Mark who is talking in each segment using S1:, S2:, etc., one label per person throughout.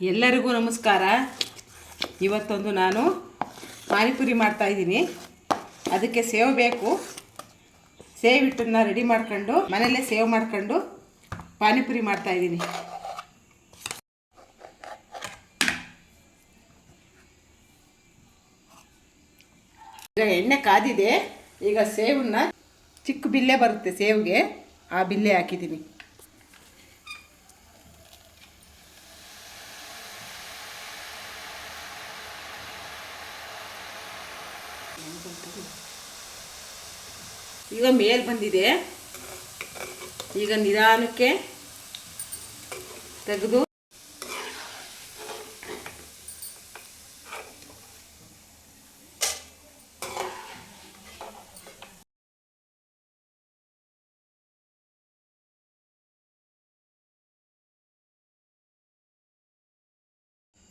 S1: ಎಲ್ಲರಿಗೂ ನಮಸ್ಕಾರ. ಇವತ್ತೊಂದು ನಾನು ಪಾನಿಪುರಿ ಮಾಡ್ತಾಯಿದ್ದೀನಿ ಅದಕ್ಕೆ ಸೇವ್ ಬೇಕು. ಸೇವ್ ರೆಡಿ ಮಾಡ್ಕೊಂಡು, ಮನೆಯಲ್ಲೇ ಸೇವ್ ಮಾಡ್ಕೊಂಡು ಪಾನಿಪುರಿ ಮಾಡ್ತಾಯಿದ್ದೀನಿ ಈಗ ಎಣ್ಣೆ ಕಾದಿದೆ. ಈಗ ಸೇವನ್ನ ಚಿಕ್ಕ ಬಿಲ್ಲೆ ಬರುತ್ತೆ ಸೇವ್ಗೆ. ಆ ಬಿಲ್ಲೆ ಹಾಕಿದ್ದೀನಿ. ಈಗ ಮೇಲ್ ಬಂದಿದೆ. ಈಗ ನಿಧಾನಕ್ಕೆ ತೆಗೆದು.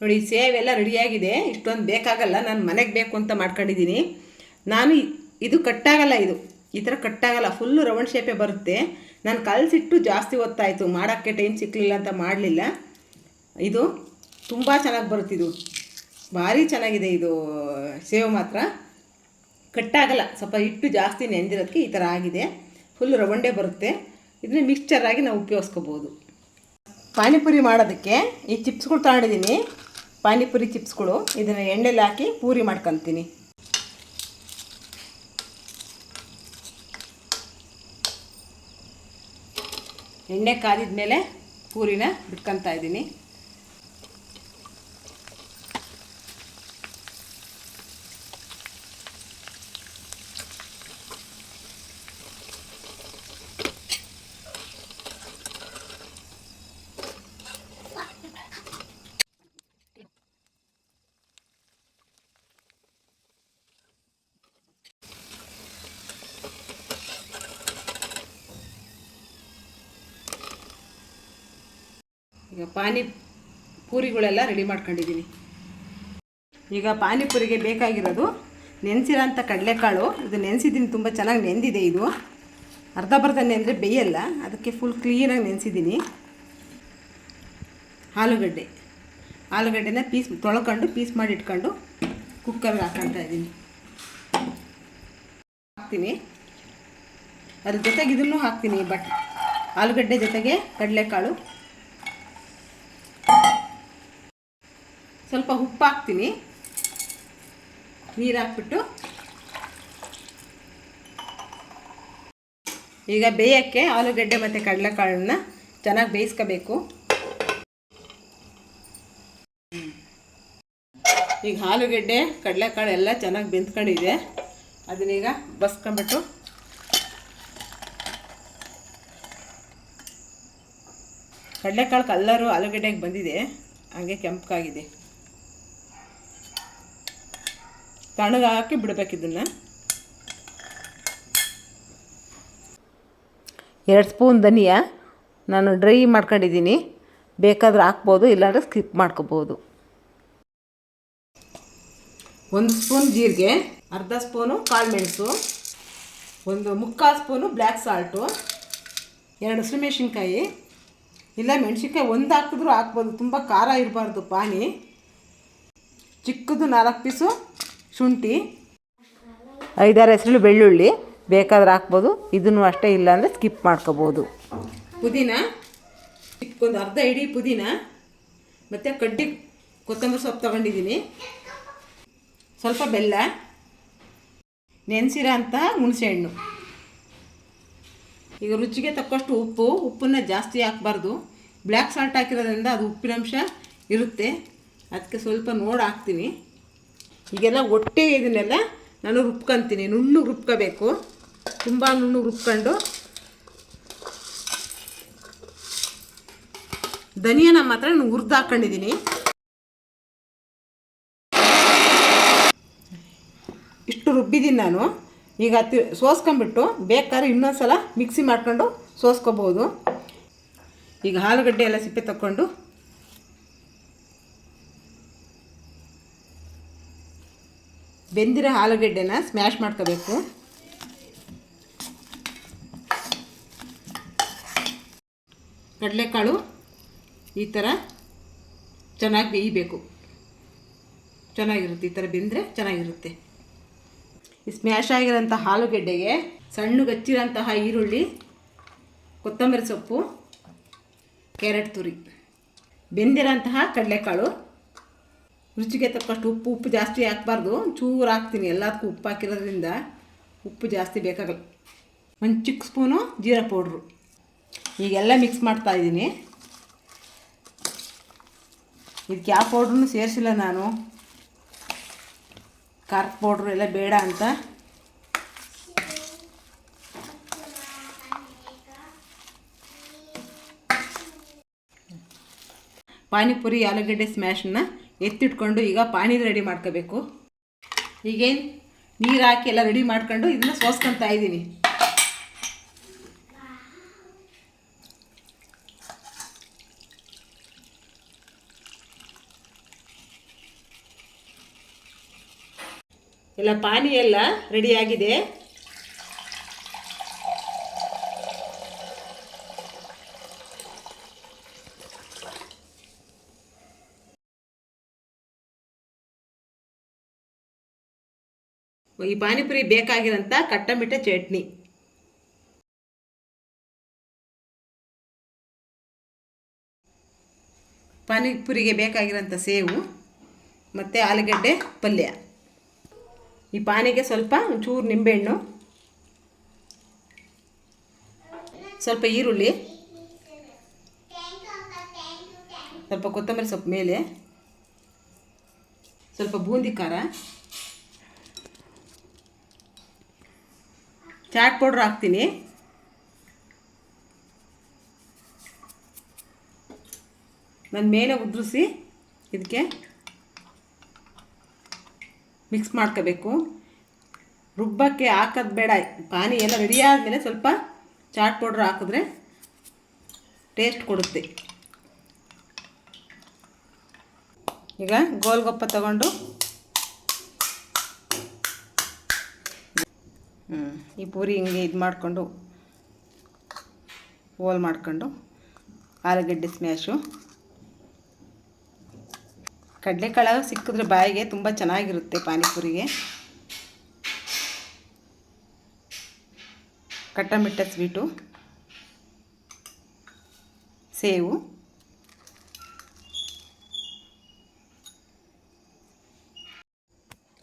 S1: ನೋಡಿ ಸೇವೆಲ್ಲ ರೆಡಿಯಾಗಿದೆ ಇಷ್ಟೊಂದು ಬೇಕಾಗಲ್ಲ, ನಾನು ಮನೆಗೆ ಬೇಕು ಅಂತ ಮಾಡ್ಕೊಂಡಿದ್ದೀನಿ ನಾನು ಇದು ಕಟ್ಟಾಗಲ್ಲ ಇದು. ಈ ಥರ ಕಟ್ಟಾಗಲ್ಲ. ಫುಲ್ಲು ರೌಂಡ್ ಶೇಪೇ ಬರುತ್ತೆ. ನಾನು ಕಲಸಿಟ್ಟು ಜಾಸ್ತಿ ಹೊತ್ತಾಯಿತು. ಮಾಡೋಕ್ಕೆ ಟೈಮ್ ಸಿಕ್ಕಲಿಲ್ಲ ಅಂತ ಮಾಡಲಿಲ್ಲ. ಇದು ತುಂಬ ಚೆನ್ನಾಗಿ ಬರುತ್ತಿದು ಭಾರಿ ಚೆನ್ನಾಗಿದೆ ಇದು ಸೇವ್ ಮಾತ್ರ. ಕಟ್ಟಾಗಲ್ಲ. ಸ್ವಲ್ಪ ಹಿಟ್ಟು ಜಾಸ್ತಿ ನೆಂದಿರೋದಕ್ಕೆ ಈ ಥರ ಆಗಿದೆ. ಫುಲ್ ರೌಂಡೇ ಬರುತ್ತೆ. ಇದನ್ನ ಮಿಕ್ಸ್ಚರ್ ಆಗಿ ನಾವು ಉಪಯೋಗಿಸ್ಕೋಬೋದು. ಪಾನಿಪುರಿ ಮಾಡೋದಕ್ಕೆ ಈ ಚಿಪ್ಸ್ಗಳು ತಗೊಂಡಿದ್ದೀನಿ. ಪಾನಿಪುರಿ ಚಿಪ್ಸ್ಗಳು. ಇದನ್ನು ಎಣ್ಣೆಲಿ ಹಾಕಿ ಪೂರಿ ಮಾಡ್ಕೊತೀನಿ. ಎಣ್ಣೆ ಕಾದಿದ ಮೇಲೆ ಪೂರಿನ ಬಿಟ್ಕೊತಾ ಇದ್ದೀನಿ. ಈಗ ಪಾನಿ ಪೂರಿಗಳೆಲ್ಲ ರೆಡಿ ಮಾಡ್ಕೊಂಡಿದ್ದೀನಿ ಈಗ ಪಾನಿಪುರಿಗೆ ಬೇಕಾಗಿರೋದು ನೆನೆಸಿರೋಂಥ ಕಡಲೆಕಾಳು. ಇದು ನೆನೆಸಿದ್ದೀನಿ, ತುಂಬ ಚೆನ್ನಾಗಿ ನೆಂದಿದೆ ಇದು. ಅರ್ಧ ಬರ್ಧ ನೆಂದರೆ ಬೇಯಲ್ಲ, ಅದಕ್ಕೆ ಫುಲ್ ಕ್ಲೀನಾಗಿ ನೆನೆಸಿದ್ದೀನಿ. ಆಲೂಗಡ್ಡೆ. ಆಲೂಗಡ್ಡೆನ ಪೀಸ್ ತೊಳ್ಕೊಂಡು, ಪೀಸ್ ಮಾಡಿ ಇಟ್ಕೊಂಡು ಕುಕ್ಕರ್ಗೆ ಹಾಕ್ಕೊಳ್ತಾ ಇದ್ದೀನಿ. ಹಾಕ್ತೀನಿ. ಅದ್ರ ಜೊತೆಗೆ ಇದನ್ನು ಹಾಕ್ತೀನಿ, ಬಟ್ ಆಲೂಗಡ್ಡೆ ಜೊತೆಗೆ ಕಡಲೆಕಾಳು. ಸ್ವಲ್ಪ ಉಪ್ಪು ಹಾಕ್ತೀನಿ ನೀರು ಹಾಕ್ಬಿಟ್ಟು ಈಗ ಬೇಯೋಕ್ಕೆ ಆಲೂಗಡ್ಡೆ ಮತ್ತು ಕಡಲೆಕಾಳನ್ನ ಚೆನ್ನಾಗಿ ಬೇಯಿಸ್ಕೋಬೇಕು. ಈಗ ಆಲೂಗಡ್ಡೆ, ಕಡಲೆಕಾಳು ಎಲ್ಲ ಚೆನ್ನಾಗಿ ಬೆಂದ್ಕೊಂಡಿದೆ. ಅದನ್ನೀಗ ಬಸ್ಕೊಂಬಿಟ್ಟು ಕಡಲೆಕಾಳು ಕಲ್ಲರು ಆಲೂಗಡ್ಡೆಗೆ ಬಂದಿದೆ. ಹಾಗೆ ಕೆಂಪಗಾಗಿದೆ. ತಣ್ಣಗೆ ಬಿಡಬೇಕು ಇದನ್ನು ಎರಡು ಸ್ಪೂನ್ ಧನಿಯಾ ನಾನು ಡ್ರೈ ಮಾಡ್ಕೊಂಡಿದ್ದೀನಿ. ಬೇಕಾದ್ರೆ ಹಾಕ್ಬೋದು ಇಲ್ಲಾಂದ್ರೆ ಸ್ಕಿಪ್ ಮಾಡ್ಕೋಬೋದು. ಒಂದು ಸ್ಪೂನ್ ಜೀರಿಗೆ ಅರ್ಧ ಸ್ಪೂನು ಕಾಳು ಮೆಣಸು ಒಂದು ಮುಕ್ಕಾಲು ಸ್ಪೂನು ಬ್ಲ್ಯಾಕ್ ಸಾಲ್ಟು ಎರಡು ಹಸಿಮೆಣ್ಸಿನ್ಕಾಯಿ ಇಲ್ಲ ಮೆಣಸಿನ್ಕಾಯಿ ಒಂದು ಹಾಕಿದ್ರೂ ಹಾಕ್ಬೋದು. ತುಂಬ ಖಾರ ಇರಬಾರ್ದು ಪಾನಿ. ಚಿಕ್ಕದು ನಾಲ್ಕು ಪೀಸು ಶುಂಠಿ, ಐದಾರು ಹೆಸರು ಬೆಳ್ಳುಳ್ಳಿ ಬೇಕಾದ್ರೆ ಹಾಕ್ಬೋದು. ಇದನ್ನು ಅಷ್ಟೇ ಇಲ್ಲ ಅಂದರೆ ಸ್ಕಿಪ್ ಮಾಡ್ಕೋಬೋದು. ಪುದೀನ? ಚಿಕ್ಕೊಂದು ಅರ್ಧ ಇಡೀ ಪುದೀನ? ಮತ್ತು ಕಡ್ಡಿ ಕೊತ್ತಂಬರಿ ಸೊಪ್ಪು ತೊಗೊಂಡಿದ್ದೀನಿ. ಸ್ವಲ್ಪ ಬೆಲ್ಲ, ನೆನೆಸಿರೋ ಅಂತ ಹುಣಸೆಹಣ್ಣು ಈಗ ರುಚಿಗೆ ತಕ್ಕಷ್ಟು ಉಪ್ಪು, ಉಪ್ಪನ್ನು ಜಾಸ್ತಿ ಹಾಕ್ಬಾರ್ದು. ಬ್ಲ್ಯಾಕ್ ಸಾಲ್ಟ್ ಹಾಕಿರೋದ್ರಿಂದ ಅದು ಉಪ್ಪಿನಂಶ ಇರುತ್ತೆ. ಅದಕ್ಕೆ ಸ್ವಲ್ಪ ನೋಡಿ ಹಾಕ್ತೀನಿ. ಈಗೆಲ್ಲ ಒಟ್ಟೆ ಇದನ್ನೆಲ್ಲ ನಾನು ರುಬ್ಕೊಂತೀನಿ. ನುಣ್ಣು ರುಬ್ಕೋಬೇಕು. ತುಂಬ ನುಣ್ಣು ರುಬ್ಕೊಂಡು. ಧನಿಯಾನ ಮಾತ್ರ ನಾನು ಹುರಿದು ಹಾಕ್ಕೊಂಡಿದ್ದೀನಿ ಇಷ್ಟು ರುಬ್ಬಿದ್ದೀನಿ ನಾನು. ಈಗ ತಿ ಸೋಸ್ಕೊಂಬಿಟ್ಟು ಬೇಕಾದ್ರೆ ಇನ್ನೊಂದು ಸಲ ಮಿಕ್ಸಿ ಮಾಡ್ಕೊಂಡು ಸೋಸ್ಕೋಬೋದು. ಈಗ ಆಲೂಗಡ್ಡೆ ಎಲ್ಲ ಸಿಪ್ಪೆ ತಕ್ಕೊಂಡು ಬೆಂದಿರೋ ಆಲೂಗಡ್ಡೆನ ಸ್ಮ್ಯಾಶ್ ಮಾಡ್ಕೋಬೇಕು. ಕಡಲೆಕಾಳು ಈ ಥರ ಚೆನ್ನಾಗಿ ಬೇಯಬೇಕು. ಚೆನ್ನಾಗಿರುತ್ತೆ, ಈ ಥರ ಬೆಂದರೆ ಚೆನ್ನಾಗಿರುತ್ತೆ. ಈ ಸ್ಮ್ಯಾಶ್ ಆಗಿರೋಂಥ ಆಲೂಗೆಡ್ಡೆಗೆ ಸಣ್ಣಗೆ ಹಚ್ಚಿರೋಂತಹ ಈರುಳ್ಳಿ, ಕೊತ್ತಂಬರಿ ಸೊಪ್ಪು, ಕ್ಯಾರೆಟ್ ತುರಿ. ಬೆಂದಿರೋಂತಹ ಕಡಲೆಕಾಳು ರುಚಿಗೆ ತಕ್ಕಷ್ಟು ಉಪ್ಪು ಉಪ್ಪು ಜಾಸ್ತಿ ಹಾಕ್ಬಾರ್ದು. ಚೂರು ಹಾಕ್ತೀನಿ ಎಲ್ಲದಕ್ಕೂ ಉಪ್ಪು ಹಾಕಿರೋದ್ರಿಂದ ಉಪ್ಪು ಜಾಸ್ತಿ ಬೇಕಾಗಲ್ಲ. ಒಂದು ಚಿಕ್ಕ ಸ್ಪೂನು ಜೀರಾ ಪೌಡ್ರು. ಈಗೆಲ್ಲ ಮಿಕ್ಸ್ ಮಾಡ್ತಾ ಇದ್ದೀನಿ. ಇದಕ್ಕೆ ಯಾವ ಪೌಡ್ರೂ ಸೇರಿಸಿಲ್ಲ ನಾನು. ಖಾರ ಪೌಡ್ರು ಎಲ್ಲ ಬೇಡ ಅಂತ. ಪಾನಿಪುರಿ, ಆಲೂಗಡ್ಡೆ ಸ್ಮ್ಯಾಶನ್ನ ಎತ್ತಿಟ್ಕೊಂಡು ಈಗ ಪಾನಿ ರೆಡಿ ಮಾಡ್ಕೋಬೇಕು. ಈಗೇನು? ನೀರು ಹಾಕಿ ಎಲ್ಲ ರೆಡಿ ಮಾಡ್ಕೊಂಡು ಇದನ್ನ ಸೋಸ್ಕೊತಾ ಇದ್ದೀನಿ. ಎಲ್ಲ ಪಾನಿ ಎಲ್ಲ ರೆಡಿಯಾಗಿದೆ ಈ ಪಾನಿಪುರಿ ಬೇಕಾಗಿರೋಂಥ ಕಟ್ಟಮಿಟ್ಟ ಚಟ್ನಿ. ಪಾನಿಪುರಿಗೆ ಬೇಕಾಗಿರೋಂಥ ಸೇವು ಮತ್ತು ಆಲೂಗಡ್ಡೆ ಪಲ್ಯ. ಈ ಪಾನಿಗೆ ಸ್ವಲ್ಪ ಒಂಚೂರು ನಿಂಬೆಹಣ್ಣು, ಸ್ವಲ್ಪ ಈರುಳ್ಳಿ, ಸ್ವಲ್ಪ ಕೊತ್ತಂಬರಿ ಸೊಪ್ಪು ಮೇಲೆ, ಸ್ವಲ್ಪ ಬೂಂದಿ ಖಾರ ಚಾಟ್ ಪೌಡ್ರ್ ಹಾಕ್ತೀನಿ. ನನ್ನ ಮೇಲೆ ಉದುರಿಸಿ ಇದಕ್ಕೆ ಮಿಕ್ಸ್ ಮಾಡ್ಕೋಬೇಕು. ರುಬ್ಬಕ್ಕೆ ಹಾಕೋದು ಬೇಡ. ಪಾನಿ ಎಲ್ಲ ರೆಡಿ ಆದಮೇಲೆ ಸ್ವಲ್ಪ ಚಾಟ್ ಪೌಡ್ರ್ ಹಾಕಿದ್ರೆ ಟೇಸ್ಟ್ ಕೊಡುತ್ತೆ. ಈಗ ಗೋಲ್ಗೊಪ್ಪ ತಗೊಂಡು ಈ ಪೂರಿ ಹಿಂಗೆ ಇದು ಮಾಡಿಕೊಂಡು, ಹೋಲ್ ಮಾಡಿಕೊಂಡು, ಆಲೂಗಡ್ಡೆ ಸ್ಮ್ಯಾಶು ಕಡಲೆಕಾಳು ಸಿಕ್ಕಿದ್ರೆ ಬಾಯಿಗೆ ತುಂಬ ಚೆನ್ನಾಗಿರುತ್ತೆ ಪಾನಿಪುರಿಗೆ. ಕಟ್ಟಮಿಟ್ಟ ಸ್ವೀಟು ಸೇವು.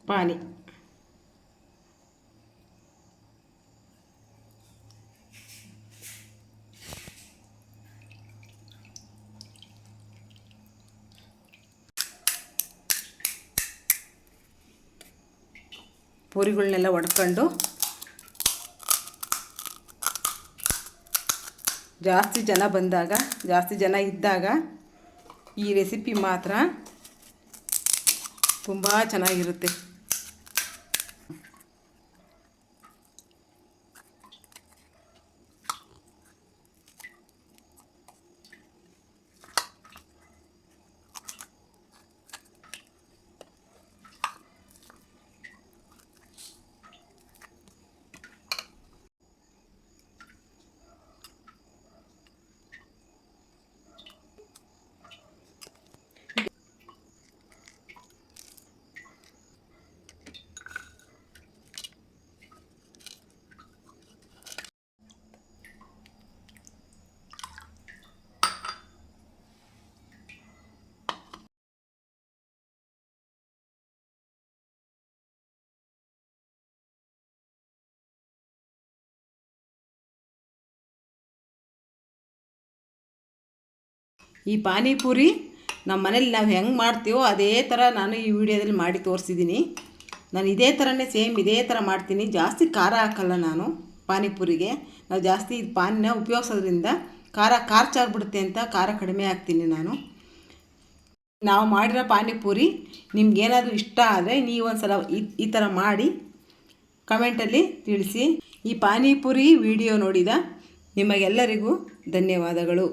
S1: ಪಾನಿ. ಪೂರಿಗಳನ್ನೆಲ್ಲ ಒಡ್ಕೊಂಡು ಜಾಸ್ತಿ ಜನ ಬಂದಾಗ ಜಾಸ್ತಿ ಜನ ಇದ್ದಾಗ ಈ ರೆಸಿಪಿ ಮಾತ್ರ ತುಂಬ ಚೆನ್ನಾಗಿರುತ್ತೆ. ಈ ಪಾನಿಪುರಿ ನಮ್ಮ ಮನೇಲಿ ನಾವು ಹೆಂಗೆ ಮಾಡ್ತೀವೋ ಅದೇ ಥರ ನಾನು ಈ ವಿಡಿಯೋದಲ್ಲಿ ಮಾಡಿ ತೋರಿಸಿದ್ದೀನಿ. ನಾನು ಇದೇ ಥರನೇ ಸೇಮ್ ಇದೇ ಥರ ಮಾಡ್ತೀನಿ. ಜಾಸ್ತಿ ಖಾರ ಹಾಕಲ್ಲ ನಾನು ಪಾನಿಪುರಿಗೆ. ನಾವು ಜಾಸ್ತಿ ಇದು ಪಾನಿನ ಉಪಯೋಗಿಸೋದ್ರಿಂದ ಖಾರ ಖಾರ್ಚಾಗ್ಬಿಡುತ್ತೆ ಅಂತ ಖಾರ ಕಡಿಮೆ ಹಾಕ್ತೀನಿ ನಾನು. ನಾವು ಮಾಡಿರೋ ಪಾನಿಪುರಿ ನಿಮ್ಗೇನಾದರೂ ಇಷ್ಟ ಆದರೆ ನೀವೊಂದು ಸಲ ಈ ಥರ ಮಾಡಿ ಕಮೆಂಟಲ್ಲಿ ತಿಳಿಸಿ. ಈ ಪಾನಿಪುರಿ ವಿಡಿಯೋ ನೋಡಿದ ನಿಮಗೆಲ್ಲರಿಗೂ ಧನ್ಯವಾದಗಳು.